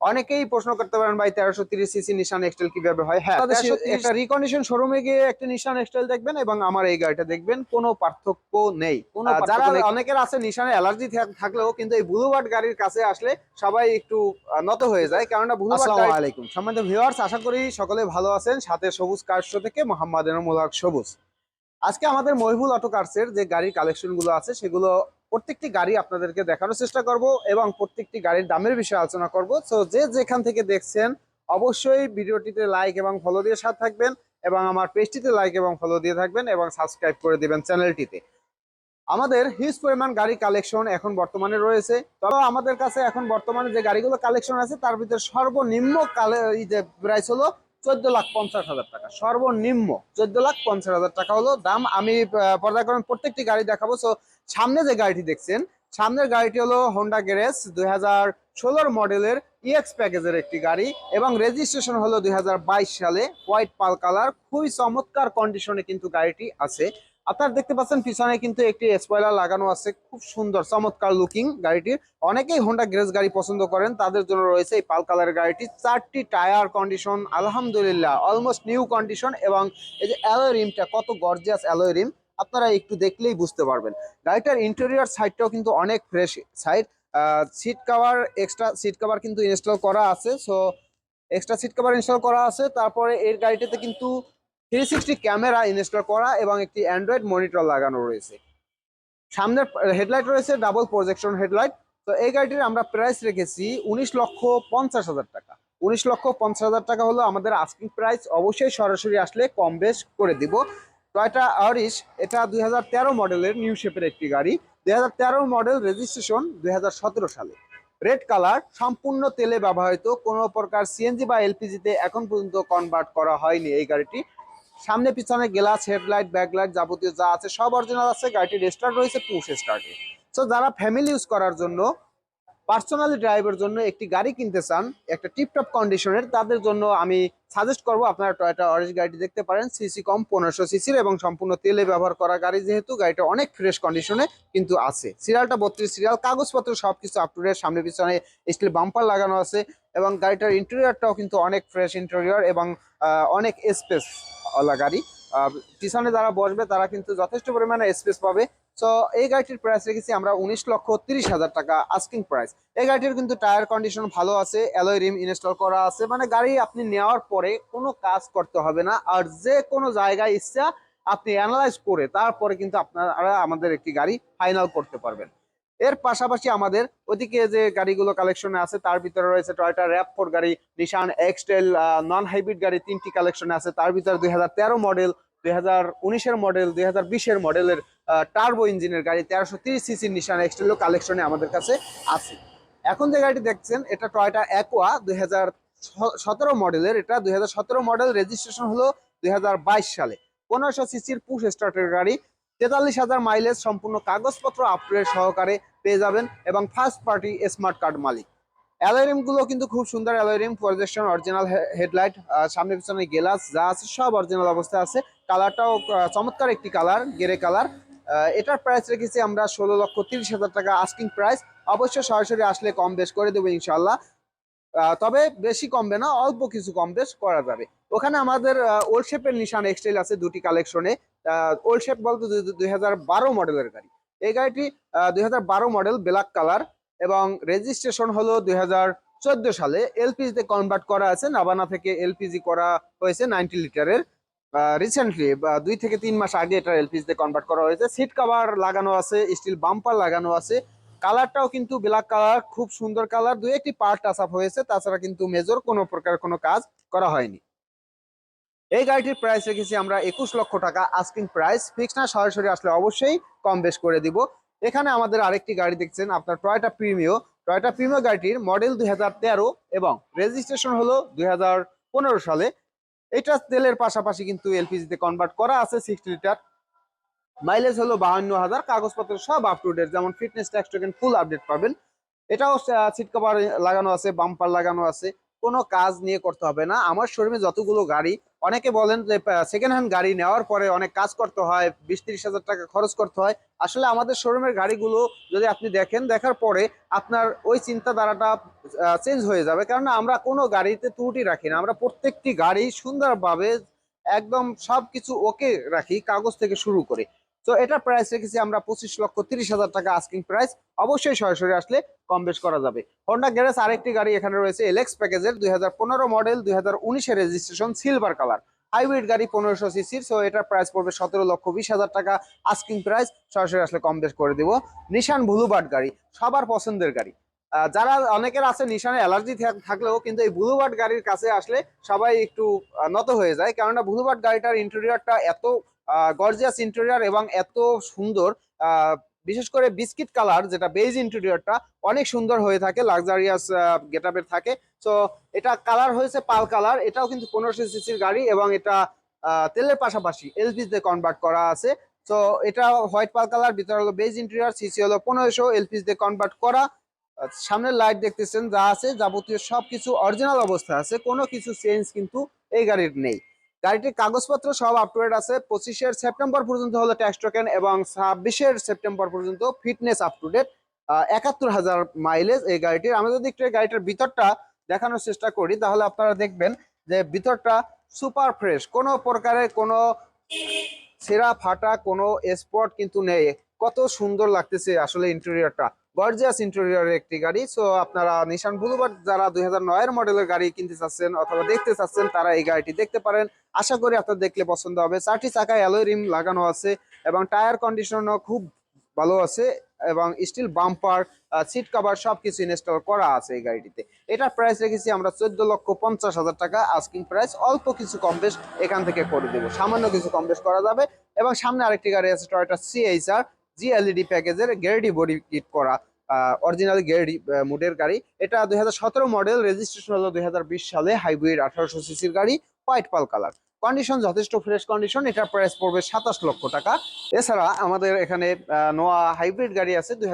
অনেকেই প্রশ্ন করতে পারেন ভাই তেরোশো তিরিশ সিসি নিশান এক্সটেল কীভাবে হয়? হ্যাঁ তাদের 1330 একটা রিকন্ডিশন শোরুমে গিয়ে একটা নিশান এক্সটেল দেখবেন এবং আমার এই গাড়িটা দেখবেন কোনো পার্থক্য নেই। যারা অনেকের আছে নিশানে অ্যালার্জি থাকলেও কিন্তু এই ব্লুবার্ড গাড়ির কাছে আসলে সবাই একটু নত হয়ে যায়। কেননা ব্লুবার্ড আলাইকুম। সম্মানিত ভিউয়ার্স আশা করি সকলে ভালো আছেন। সাথে সবুজ কার্স থেকে মোহাম্মদ এনামুল হক সবুজ। আজকে আমাদের মহিবুল অটো কার্সের যে গাড়ির কালেকশনগুলো আছে, সেগুলো প্রত্যেকটি গাড়ি আপনাদেরকে দেখানোর চেষ্টা করব এবং প্রত্যেকটি গাড়ির দামের বিষয়ে আলোচনা করব। তো যে যেখান থেকে দেখছেন, অবশ্যই ভিডিওটিতে লাইক এবং ফলো দিয়ে সাথে থাকবেন এবং আমার পেজটিতে লাইক এবং ফলো দিয়ে থাকবেন এবং সাবস্ক্রাইব করে দিবেন চ্যানেলটিতে আমাদের হিউজ পরিমাণ গাড়ি কালেকশন এখন বর্তমানে রয়েছে। তবে আমাদের কাছে এখন বর্তমানে যে গাড়িগুলো কালেকশন আছে, তার ভিতরে সর্বনিম্ন যে প্রাইস হলো চোদ্দ লাখ পঞ্চাশ হাজার টাকা। সর্বনিম্ন চোদ্দ লাখ পঞ্চাশ হাজার টাকা হলো দাম। আমি পর্যায়ক্রমে প্রত্যেকটি গাড়ি দেখাবো। সো সামনে যে গাড়িটি দেখছেন, সামনের গাড়িটি হলো হোন্ডা গ্যারেজ দুই ষোলোর মডেলের ইএক্স প্যাকেজের একটি গাড়ি এবং রেজিস্ট্রেশন হলো দুই হাজার বাইশ সালে। হোয়াইট পাল কালার খুবই চমৎকার কন্ডিশনে কিন্তু গাড়িটি আছে। আপনারা দেখতে পাচ্ছেন পিছনে কিন্তু একটি স্পয়লার লাগানো আছে, খুব সুন্দর, চমৎকার লুকিং গাড়িটির অনেকেই হোন্ডা গ্রেস গাড়ি পছন্দ করেন, তাদের জন্য রয়েছে এই পাল কালারের গাড়িটি। চারটি টায়ার কন্ডিশন আলহামদুলিল্লাহ অলমোস্ট নিউ কন্ডিশন এবং এই যে অ্যালয় রিমটা কত গর্জিয়াস অ্যালয় রিম আপনারা একটু দেখলেই বুঝতে পারবেন। গাড়িটার ইন্টেরিয়র সাইডটাও কিন্তু অনেক fresh side seat cover extra seat cover কিন্তু ইনস্টল করা আছে। So extra seat cover install করা আছে, তারপরে এর গাড়িটাতে কিন্তু থ্রি সিক্সটি ক্যামেরা ইনস্টল করা এবং একটি অ্যান্ড্রয়েড মনিটর লাগানো রয়েছে। সামনের হেডলাইট রয়েছে ডাবল প্রজেকশন হেডলাইট তো এই গাড়িটির আমরা প্রাইস রেখেছি উনিশ লক্ষ পঞ্চাশ হাজার টাকা। উনিশ লক্ষ পঞ্চাশ হাজার টাকা হলো আমাদের আস্কিং প্রাইস অবশ্যই সরাসরি আসলে কম বেশ করে দিব। টয়টা আরিস এটা দুই হাজার তেরো মডেলের নিউ শেপের একটি গাড়ি। দুই হাজার তেরো মডেল রেজিস্ট্রেশন দুই হাজার সতেরো সালে। রেড কালার সম্পূর্ণ তেলে ব্যবহৃত। কোনো প্রকার সিএনজি বা এলপিজিতে এখন পর্যন্ত কনভার্ট করা হয়নি এই গাড়িটি। সামনে, পিছনে গ্লাস, হেডলাইট, ব্যাকলাইট যাবতীয় যা আছে সব অরিজিনাল আছে। গাড়িটি রেস্টার্ট রয়েছে, পুশ স্টার্টে সো যারা ফ্যামিলি ইউজ করার জন্য পার্সোনালি ড্রাইভের জন্য একটি গাড়ি কিনতে চান, একটা টিপটপ কন্ডিশনের তাদের জন্য আমি সাজেস্ট করব আপনারা টয়টা অরেঞ্জ গাড়িটি দেখতে পারেন। সিসি কম, পনেরোশো সিসির এবং সম্পূর্ণ তেলে ব্যবহার করা গাড়ি যেহেতু, গাড়িটা অনেক ফ্রেশ কন্ডিশনে কিন্তু আছে। সিরিয়ালটা বত্রিশ সিরিয়াল, কাগজপত্র সবকিছু আপ টু ডেট সামনে পিছনে স্টিল বাম্পার লাগানো আছে এবং গাড়িটার ইন্টেরিয়রটাও কিন্তু অনেক ফ্রেশ ইন্টেরিয়র এবং অনেক স্পেস ওলা গাড়ি পিছনে যারা বসবে তারা কিন্তু যথেষ্ট পরিমাণে স্পেস পাবে। সো এই গাড়িটির প্রাইস রেখেছি আমরা উনিশ লক্ষ তিরিশ হাজার টাকা আস্কিং প্রাইস এই গাড়িটির কিন্তু টায়ার কন্ডিশন ভালো আছে অ্যালয় রিম ইনস্টল করা আছে মানে গাড়ি আপনি নেওয়ার পরে কোনো কাজ করতে হবে না, আর যে কোনো জায়গায় ইচ্ছা আপনি অ্যানালাইজ করে তারপরে কিন্তু আপনারা আমাদের একটি গাড়ি ফাইনাল করতে পারবেন। এর পাশাপাশি আমাদের ওদিকে যে গাড়িগুলো কালেকশনে আছে, তার ভিতরে রয়েছে টয়টা র্যাপ ফোর গাড়ি নিশান এক্সটেল নন হাইব্রিড গাড়ি তিনটি কালেকশনে আছে, তার ভিতরে দুই হাজার তেরো মডেল দুই হাজার উনিশের মডেল দুই হাজার মডেলের টার্বো ইঞ্জিনের গাড়ি, তেরোশো তিরিশ সিসির নিশান এক্সটেলও কালেকশনে আমাদের কাছে আছে। এখন যে গাড়িটি দেখছেন, এটা টয়টা অ্যাকোয়া দুই সতেরো মডেলের এটা দুই হাজার সতেরো মডেল রেজিস্ট্রেশন হলো দুই হাজার বাইশ সালে। পনেরোশো সিসির পুশ স্টার্টের গাড়ি। তেতাল্লিশ হাজার মাইলেজ সম্পূর্ণ কাগজপত্র আপগ্রেড সহকারে পেয়ে যাবেন এবং ফার্স্ট পার্টি স্মার্ট কার্ড মালিক। অ্যালোরিমগুলো কিন্তু খুব সুন্দর অ্যালোরিম প্রজেকশন অরিজিনাল হেডলাইট সামনে পিছনে গেলাস যা আছে সব অরিজিনাল অবস্থায় আছে। কালারটাও চমৎকার একটি কালার গেরে কালার এটার প্রাইস রেখেছি আমরা ষোলো লক্ষ তিরিশ হাজার টাকা আস্কিং প্রাইস অবশ্যই সরাসরি আসলে কম বেশ করে দেবো ইনশাল্লাহ তবে বেশি কমবে না, অল্প কিছু কম বেশ করা যাবে। ওখানে আমাদের ওল্ড শেপের নিশান এক্সটাইল আছে দুটি কালেকশনে ওল্ড শেপ বলতে দুই হাজার বারো মডেলের গাড়ি। এই গাড়িটি দুই হাজার বারো মডেল ব্ল্যাক কালার এবং রেজিস্ট্রেশন হলো দুই চোদ্দ সালে। এলপিজিতে কনভার্ট করা আছে নাবানা থেকে এলপিজি করা হয়েছে নাইনটি লিটারের রিসেন্টলি দুই থেকে তিন মাস আগে এটা এলপিজিতে কনভার্ট করা হয়েছে। সিট কভার লাগানো আছে স্টিল বাম্পার লাগানো আছে। কালারটাও কিন্তু ব্ল্যাক কালার খুব সুন্দর কালার দুই একটি পার্ট টাচ আপ হয়েছে, তাছাড়া কিন্তু মেজর কোনো প্রকার কোনো কাজ করা হয়নি। এই গাড়িটির প্রাইস রেখেছি আমরা একুশ লক্ষ টাকা। আস্কিং প্রাইস ফিক্স না, সরাসরি আসলে অবশ্যই কম বেশ করে দিব। এখানে আমাদের আরেকটি গাড়ি দেখছেন, আপনার টয়টা প্রিমিও টয়টা প্রিমিও গাড়িটির মডেল দুই হাজার তেরো এবং রেজিস্ট্রেশন হলো দুই হাজার পনেরো সালে। এটা তেলের পাশাপাশি কিন্তু এলপিজিতে কনভার্ট করা আছে সিক্সটি লিটার। মাইলেজ হলো বাহান্ন হাজার, কাগজপত্র সব আপ টু ডেট যেমন ফিটনেস ট্যাক্স ফুল আপডেট পাবেন। এটাও সিট কভার লাগানো আছে বাম্পার লাগানো আছে। কোনো কাজ নিয়ে করতে হবে না। আমার শোরুমে যতগুলো গাড়ি, অনেকে বলেন যে সেকেন্ড হ্যান্ড গাড়ি নেওয়ার পরে অনেক কাজ করতে হয়, বিশ ত্রিশ হাজার টাকা খরচ করতে হয়। আসলে আমাদের শোরুমের গাড়িগুলো যদি আপনি দেখেন, দেখার পরে আপনার ওই চিন্তাধারাটা চেঞ্জ হয়ে যাবে। কারণ আমরা কোনো গাড়িতে ত্রুটি রাখি না। আমরা প্রত্যেকটি গাড়ি সুন্দরভাবে একদম সবকিছু ওকে রাখি, কাগজ থেকে শুরু করে। তো এটা প্রাইস রেখেছি আমরা পঁচিশ লক্ষ তিরিশ হাজার টাকা আস্কিং প্রাইস অবশ্যই সরাসরি আসলে কম বেশ করা যাবে। হন্ডা গ্যারেজ আরেকটি গাড়ি এখানে রয়েছে এলেক্স প্যাকেজের দুই হাজার পনেরো মডেল দুই হাজার রেজিস্ট্রেশন সিলভার কালার হাইব্রিড গাড়ি পনেরোশো সিসির সো এটার প্রাইস পড়বে সতেরো লক্ষ বিশ হাজার টাকা আস্কিং প্রাইস সরাসরি আসলে কম বেশ করে দিব। নিশান ব্লুবার্ড গাড়ি, সবার পছন্দের গাড়ি। যারা অনেকের আছে নিশানে অ্যালার্জি থাকলেও কিন্তু এই ব্লুবার্ড গাড়ির কাছে আসলে সবাই একটু নত হয়ে যায়। কেননা ব্লুবার্ড গাড়িটার ইন্টেরিয়রটা এত গর্জিয়াস ইন্টেরিয়র এবং এত সুন্দর বিশেষ করে বিস্কিট কালার, যেটা বেজ ইন্টেরিয়রটা অনেক সুন্দর হয়ে থাকে লাক্সারিয়াস গেটআপের থাকে। তো এটা কালার হয়েছে পাল কালার এটাও কিন্তু পনেরোশো সিসির গাড়ি এবং এটা তেলের পাশাপাশি এলপিজিতে কনভার্ট করা আছে। তো এটা হোয়াইট পাল কালার ভিতরে হলো বেজ ইন্টেরিয়র সিসি হলো পনেরোশো এলপিজিতে কনভার্ট করা। সামনের লাইট দেখতেছেন, যা আছে যাবতীয় সবকিছু অরিজিনাল অবস্থা আছে, কোনো কিছু চেঞ্জ কিন্তু এই গাড়ির নেই। গাড়িটির কাগজপত্র সব আপ টু ডেট আছে। পঁচিশের সেপ্টেম্বর পর্যন্ত হলো ট্যাক্স টোকেন এবং ছাব্বিশের সেপ্টেম্বর পর্যন্ত ফিটনেস আপ টু ডেট একাত্তর হাজার মাইলেজ এই গাড়িটির। আমরা যদি একটু গাড়িটার ভিতরটা দেখানোর চেষ্টা করি, তাহলে আপনারা দেখবেন যে ভিতরটা সুপার ফ্রেশ কোনো প্রকারের কোনো ছেঁড়া ফাটা, কোনো স্পট কিন্তু নেই। কত সুন্দর লাগতেছে আসলে ইন্টেরিয়রটা গর্জিয়াস ইন্টেরিয়রের একটি গাড়ি। সো আপনারা নিশান বুলুবার যারা দুই হাজার নয়ের মডেলের গাড়ি কিনতে চাচ্ছেন অথবা দেখতে চাচ্ছেন, তারা এই গাড়িটি দেখতে পারেন। আশা করি আপনার দেখলে পছন্দ হবে। চারটি চাকায় অ্যালোয় রিম লাগানো আছে এবং টায়ার কন্ডিশনও খুব ভালো আছে এবং স্টিল বাম্পার সিট কভার সবকিছু ইনস্টল করা আছে এই গাড়িটিতে। এটার প্রাইস রেখেছি আমরা চোদ্দ লক্ষ পঞ্চাশ হাজার টাকা। আস্কিং প্রাইস অল্প কিছু কম বেশ এখান থেকে করে দেবো। সামান্য কিছু কম বেশ করা যাবে। এবং সামনে আরেকটি গাড়ি আছে টয়টা সিএইচআর জি এলইডি প্যাকেজের গেরডি বডি কিট করা অরিজিনাল গেরডি মুডের গাড়ি। এটা দুই হাজার সতেরো মডেল রেজিস্ট্রেশন হলো দুই হাজার বিশ সালে হাইব্রিড আঠারোশো সিসির গাড়ি হোয়াইট পাল কালার কন্ডিশন যথেষ্ট ফ্রেশ কন্ডিশন এটার প্রাইস পড়বে সাতাশ লক্ষ টাকা। এছাড়া আমাদের এখানে নোয়া হাইব্রিড গাড়ি আছে দুই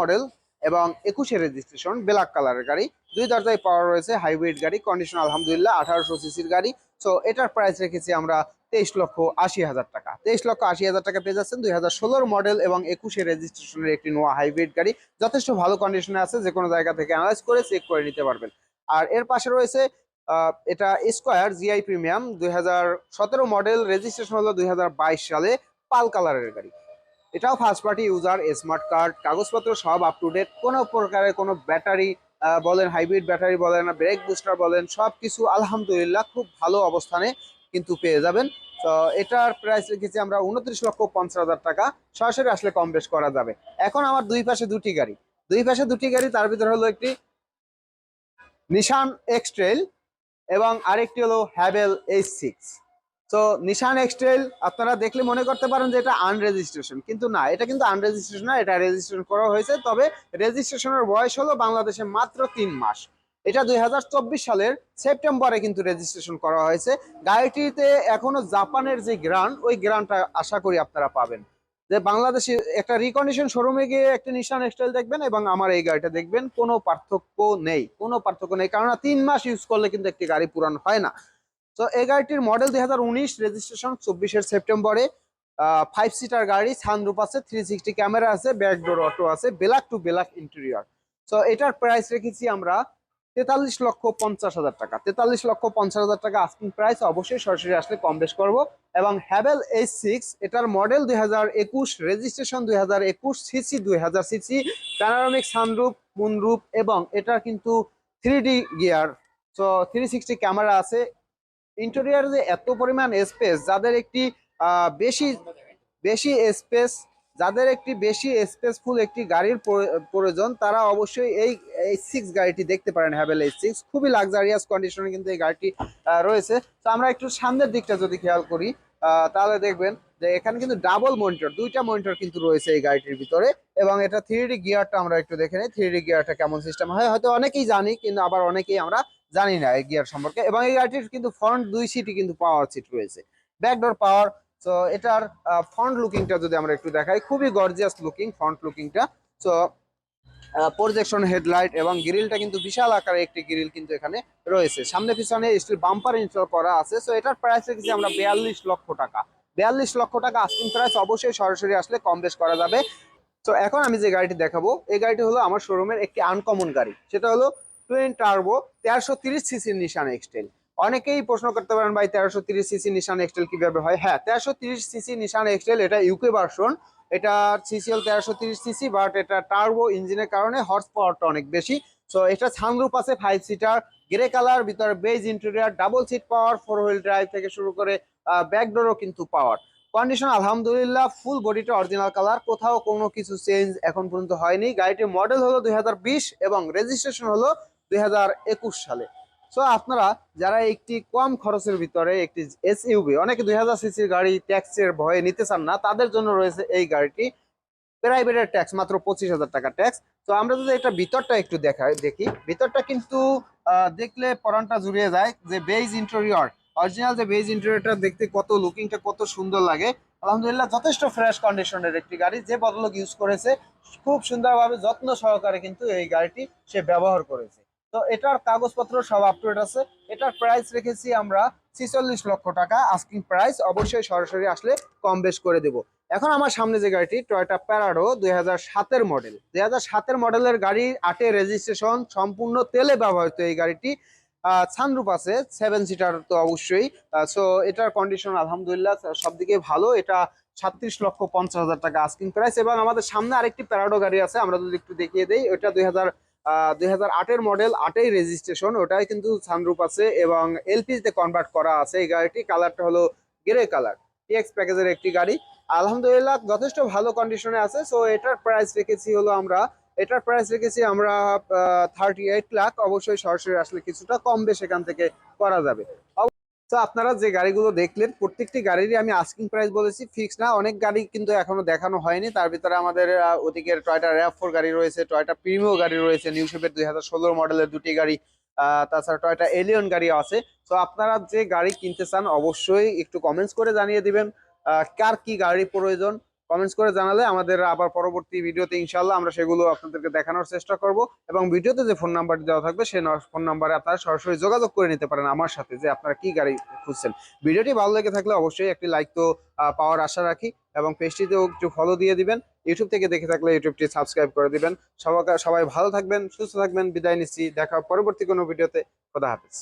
মডেল এবং একুশে রেজিস্ট্রেশন ব্ল্যাক কালারের গাড়ি। দুই দরজায় পাওয়া রয়েছে হাইব্রিড গাড়ি কন্ডিশন আলহামদুলিল্লাহ আঠারোশো সিসির গাড়ি। সো এটার প্রাইস রেখেছি আমরা তেইশ লক্ষ আশি হাজার টাকা। তেইশ লক্ষ আশি হাজার টাকা পেয়ে যাচ্ছেন দুই হাজার মডেল এবং একুশে রেজিস্ট্রেশনের একটি নোয়া হাইব্রিড গাড়ি। যথেষ্ট ভালো কন্ডিশনে আছে, যে কোনো জায়গা থেকে অ্যানালাইজ করে চেক করে নিতে পারবেন। আর এর পাশে রয়েছে এটা স্কোয়ার জিআই প্রিমিয়াম দুই হাজার সতেরো মডেল রেজিস্ট্রেশন হলো দুই হাজার বাইশ সালে, পাল কালারের গাড়ি। এটাও first party user smart card কাগজপত্র সব আপ টু ডেট কোনো প্রকারের কোনো ব্যাটারি বলেন হাইব্রিড ব্যাটারি বলেন ব্রেক বুস্টার বলেন সব কিছু আলহামদুলিল্লাহ খুব ভালো অবস্থানে কিন্তু পেয়ে যাবেন। তো এটার প্রাইস রেখেছি আমরা উনত্রিশ লক্ষ পঞ্চাশ হাজার টাকা। সরাসরি আসলে কম বেশ করা যাবে। এখন আমার দুই পাশে দুটি গাড়ি। দুই পাশে দুটি গাড়ি, তার ভিতরে হলো একটি নিশান এক্সট্রেল এবং আরেকটি হলো হ্যাভেল এইচ সিক্স তো নিশান এক্সট্রেল আপনারা দেখলে মনে করতে পারেন যে এটা আনরেজিস্ট্রেশন কিন্তু না, এটা কিন্তু আনরেজিস্ট্রেশন না, এটা রেজিস্ট্রেশন করা হয়েছে। তবে রেজিস্ট্রেশনের বয়স হলো বাংলাদেশে মাত্র তিন মাস। এটা দুই হাজার চব্বিশ সালের সেপ্টেম্বরে কিন্তু রেজিস্ট্রেশন করা হয়েছে। গাড়িটিতে এখনও জাপানের যে গ্রান ওই গ্রানটা আশা করি আপনারা পাবেন। যে বাংলাদেশে একটা রিকন্ডিশন শোরুমে গিয়ে একটা নিশান এক্সটাইল দেখবেন এবং আমার এই গাড়িটা দেখবেন, কোনো পার্থক্য নেই, কোনো পার্থক্য নেই। কারণ তিন মাস ইউজ করলে কিন্তু একটি গাড়ি পুরান হয় না। তো এই গাড়িটির মডেল দুই হাজার উনিশ রেজিস্ট্রেশন চব্বিশের সেপ্টেম্বরে। ফাইভ সিটার গাড়ি সানরুপ আছে থ্রি সিক্সটি ক্যামেরা আছে ব্যাকডোর অটো আছে ব্ল্যাক টু ব্ল্যাক ইন্টেরিয়র তো এটার প্রাইস রেখেছি আমরা তেতাল্লিশ লক্ষ পঞ্চাশ হাজার টাকা। তেতাল্লিশ লক্ষ পঞ্চাশ হাজার টাকা আস্কিং প্রাইস অবশ্যই সরাসরি আসলে কম বেশ করব। এবং হ্যাভেল এইচ সিক্স এটার মডেল দুই হাজার একুশ রেজিস্ট্রেশন দুই হাজার একুশ সিসি দুই হাজার সিসি প্যানারমিক সানরুপ মুনরুপ এবং এটার কিন্তু থ্রি ডি গিয়ার তো থ্রি সিক্সটি ক্যামেরা আছে। ইন্টেরিয়ার যে এত পরিমাণ স্পেস যাদের একটি বেশি বেশি স্পেস যাদের একটি বেশি স্পেসফুল একটি গাড়ির প্রয়- প্রয়োজন, তারা অবশ্যই এই এইচ সিক্স গাড়িটি দেখতে পারেন হ্যাভেল এইচ সিক্স খুবই লাক্সারিয়াস কন্ডিশনে কিন্তু এই গাড়িটি রয়েছে। তো আমরা একটু সামনের দিকটা যদি খেয়াল করি তাহলে দেখবেন যে এখানে কিন্তু ডাবল মনিটর দুইটা মনিটর কিন্তু রয়েছে এই গাড়িটির ভিতরে এবং এটা থ্রি গিয়ারটা আমরা একটু দেখে নিই। থ্রি গিয়ারটা কেমন সিস্টেম হয়, হয়তো অনেকেই জানি, কিন্তু আবার অনেকেই আমরা জানি না এই গিয়ার সম্পর্কে। এবং এই গাড়িটির কিন্তু ফ্রন্ট দুই সিটই কিন্তু পাওয়ার সিট রয়েছে। ব্যাকডোর পাওয়ার তো এটার ফ্রন্ট লুকিংটা যদি আমরা একটু দেখাই, খুবই গর্জিয়াস লুকিং ফ্রন্ট লুকিংটা তো প্রজেকশন হেডলাইট এবং গ্রিলটা কিন্তু বিশাল আকারে একটি গ্রিল কিন্তু এখানে রয়েছে। সামনে পিছনে স্টিল বাম্পার ইনস্টল করা আছে। সো এটার প্রাইস রেখেছি আমরা বিয়াল্লিশ লক্ষ টাকা। বিয়াল্লিশ লক্ষ টাকা আস্কিং প্রাইস অবশ্যই সরাসরি আসলে কম বেশ করা যাবে। তো এখন আমি যে গাড়িটি দেখাবো, এই গাড়িটি হলো আমার শোরুমের একটি আনকমন গাড়ি। সেটা হলো টুয়েন টার্বো তেরোশো তিরিশ সিসির নিশান এক্সটেল অনেকেই প্রশ্ন করতে পারেন, ভাই, তেরোশো তিরিশ সিসি নিশান এক্সটেল কীভাবে হয়? হ্যাঁ তেরোশো তিরিশ সিসি নিশান এক্সটেল এটা ইউকে ভার্সন এটা সিসিএল তেরোশো তিরিশ সিসি বাট এটা টার্বো ইঞ্জিনের কারণে হর্স পাওয়ারটা অনেক বেশি। সো এটা সানরুপ আছে ফাইভ সিটার গ্রে কালার ভিতরে beige interior double seat power four wheel drive থেকে শুরু করে ব্যাকডোরও কিন্তু পাওয়ার কন্ডিশন আলহামদুলিল্লাহ ফুল বডিটা অরিজিনাল কালার কোথাও কোনো কিছু চেঞ্জ এখন পর্যন্ত হয়নি। গাড়িটির মডেল হলো দুই হাজার বিশ এবং রেজিস্ট্রেশন হলো দুই হাজার একুশ সালে। সো আপনারা যারা একটি কম খরচের ভিতরে একটি এসইউবি অনেকে দুই হাজার সিসির গাড়ি ট্যাক্সের ভয়ে নিতে চান না, তাদের জন্য রয়েছে এই গাড়িটি। প্রাইভেটের ট্যাক্স, মাত্র পঁচিশ হাজার টাকা ট্যাক্স। তো আমরা যদি এটা ভিতরটা একটু দেখাই দেখি। ভিতরটা কিন্তু দেখলে পরানটা জুড়িয়ে যায়। যে বেজ ইন্টেরিয়র অরিজিনাল যে বেজ ইন্টেরিয়রটা দেখতে কত লুকিংটা কত সুন্দর লাগে। আলহামদুলিল্লাহ, যথেষ্ট ফ্রেশ কন্ডিশনের একটি গাড়ি, যে বদলক ইউজ করেছে, খুব সুন্দরভাবে যত্ন সহকারে কিন্তু এই গাড়িটি সে ব্যবহার করেছে। তো এটার কাগজপত্র সব আপ টু আছে। এটার প্রাইস রেখেছি আমরা ছিচল্লিশ লক্ষ টাকা। আস্কিং প্রাইস অবশ্যই সরাসরি আসলে কম বেশ করে দেব। এখন আমার সামনে যে গাড়িটি টয়টা প্যারাডো দুই সাতের মডেল দুই সাতের মডেলের গাড়ি আটে রেজিস্ট্রেশন সম্পূর্ণ তেলে ব্যবহৃত এই গাড়িটি সানরুপ আছে সেভেন সিটার তো অবশ্যই। সো এটার কন্ডিশন আলহামদুলিল্লাহ সব দিকে ভালো। এটা ছাত্রিশ লক্ষ পঞ্চাশ হাজার টাকা আস্কিং প্রাইস এবং আমাদের সামনে আরেকটি প্যারাডো গাড়ি আছে, আমরা যদি একটু দেখিয়ে দিই ওটা দুই হাজার দুই হাজার আটের মডেল আটেই রেজিস্ট্রেশন ওটাই কিন্তু সানরুপ আছে এবং এলপিজিতে কনভার্ট করা আছে। এই গাড়িটি কালারটা হলো গ্রে কালার টিএক্স প্যাকেজের একটি গাড়ি। আলহামদুলিল্লাহ, যথেষ্ট ভালো কন্ডিশনে আছে। সো এটার প্রাইস রেখেছি হলো আমরা, এটার প্রাইস রেখেছি আমরা থার্টি এইট লাখ অবশ্যই সরাসরি আসলে কিছুটা কম বেশ এখান থেকে করা যাবে। তো আপনারা যে গাড়িগুলো দেখলেন, প্রত্যেকটি গাড়িরই আমি আস্কিং প্রাইস বলেছি। ফিক্স না, অনেক গাড়ি কিন্তু এখনও দেখানো হয়নি। তার ভিতরে আমাদের ওদিকে টয়টা র্যাপ ফোর গাড়ি রয়েছে টয়টা প্রিমিও গাড়ি রয়েছে নিউ শেপের দুই হাজার ষোলো মডেলের দুটি গাড়ি তাছাড়া টয়টা এলিয়ন গাড়ি আছে। তো আপনারা যে গাড়ি কিনতে চান, অবশ্যই একটু কমেন্টস করে জানিয়ে দিবেন কার কি গাড়ি প্রয়োজন। কমেন্টস করে জানালে আমাদের আবার পরবর্তী ভিডিওতে ইনশাল্লাহ আমরা সেগুলো আপনাদেরকে দেখানোর চেষ্টা করব এবং ভিডিওতে যে ফোন নাম্বারটি দেওয়া থাকবে সেই ফোন নাম্বারে আপনারা সরাসরি যোগাযোগ করে নিতে পারেন আমার সাথে যে আপনারা কি গাড়ি খুঁজছেন। ভিডিওটি ভালো লেগে থাকলে অবশ্যই একটি লাইক তো পাওয়ার আশা রাখি এবং পেজটিতেও একটু ফলো দিয়ে দিবেন। ইউটিউব থেকে দেখে থাকলে ইউটিউবটি সাবস্ক্রাইব করে দিবেন। সবাই সবাই ভালো থাকবেন, সুস্থ থাকবেন। বিদায় নিচ্ছি। দেখা পরবর্তী কোনো ভিডিওতে। খোদা হাফেজ।